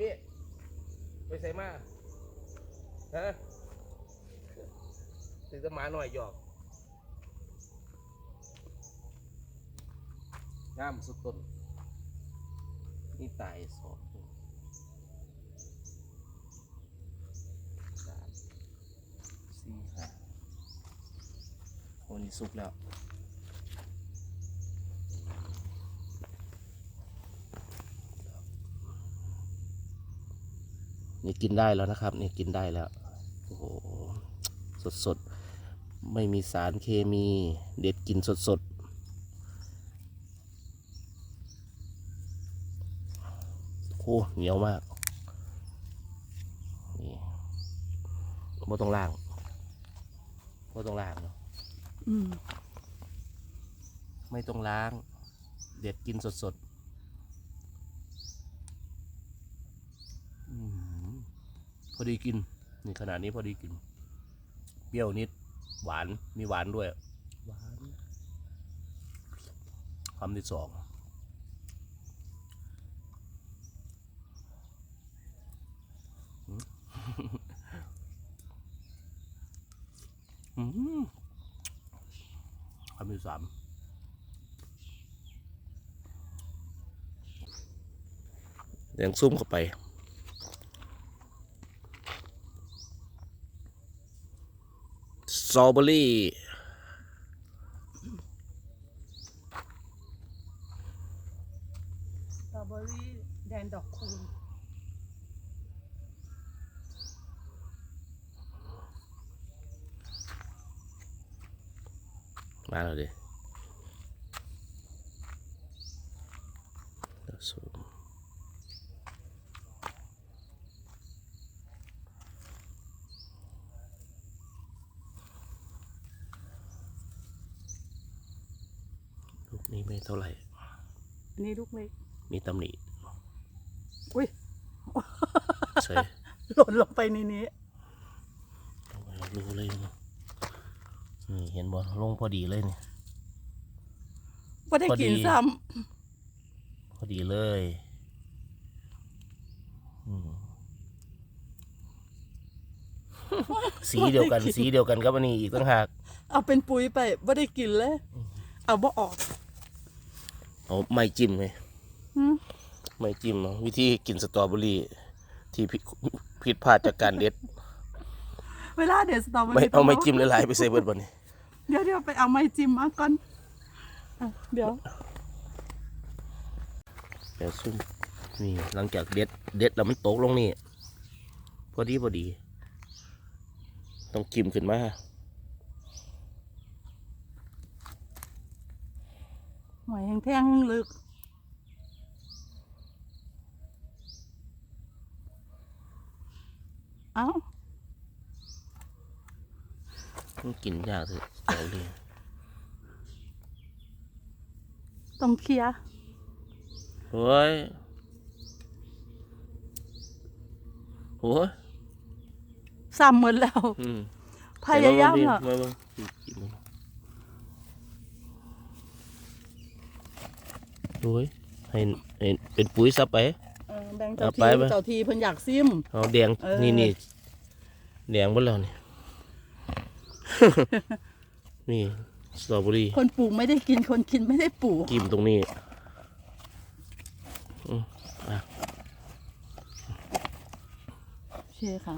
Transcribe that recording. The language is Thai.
มี่ไปใส่มาฮะถือจะมาหน่อยหยอกงามสุดต้นนี่ตายสองสามสี่ห้าโอ้นี่สุกแล้ว นี่กินได้แล้วนะครับนี่กินได้แล้วโอ้โหสดสดๆไม่มีสารเคมีเด็ดกินสดสดๆโอ้เหนียวมากนี่ไม่ต้องล่างไม่ต้องล่างเนาะอืมไม่ต้องล้าง เด็ดกินสดสดๆอื้อหือพ อดีกิน นี่ขนาดนี้พอดีกิน เปรี้ยวนิด หวาน มีหวานด้วย หวานคำที่สองอืมอืมคำที่สามยังซุ่มเข้าไป สตรอเบอรี่สตรอเบอรี่แดนดอกคูณมาแล้วดิเดี๋ยวซูมลูก นี้ไม่เท่าไหร่ อันนี้ลูกเล็ก มีตำหนิอุ้ยใช่หล่นลงไปในนี้ดูเลยนะนี่เห็นบอลงพอดีเลยนี่ว่าได้พอดีกินซ้พอดีเลยอืม สีเดียวกัน สีเดียวกันกับอันนี้อีกต่างหากำเอาเป็นปุ๋ยไปว่าได้กินเลย เอาบ่ออก เอาไม่จิ้มเลยหืมไม่จิ้มเนาะวิธีกินสตรอเบอรี่ที่ผิดผิดพลาดจากการเด็ด เวลาเดี๋ยวสตรอเบอไม่รี่เอาไม่จิ้มหลายๆไปใส่เบิดบนนี้เดี๋ยวเดี๋ยวไปเอาไม้จิ้มมาก่อนอะเดี๋ยวเดี๋ยวซุ่มนี่หลังจากเด็ดเด็ดแล้วมันตกลงนี่พอดีพอดี ต้องจิ้มขึ้นมา หอยแห้งแท่งแห้งลึก เอ้ามันกินยากเลยสตรอเบอรี่ต้องเคลียร์โอ้ยโอ้ยซ้ำหมดแล้ว อืมพยายามเดี๋วอะเบิ่งดิมาเบิ่งจิ้มๆมา โอ้ยให้ให้เป็นปุ๋ยซับไป เออแบ่งเจ้าเอาทีไปไป เจ้าทีเพิ่นอยากซิม เอาแดงเออ นี่นี่แดงหมดแล้วนี่ นี่สตรอเบอรี่คนปลูกไม่ได้กินคนกินไม่ได้ปลูกจิ้มตรงนี้อืมอะโอเคค่ะ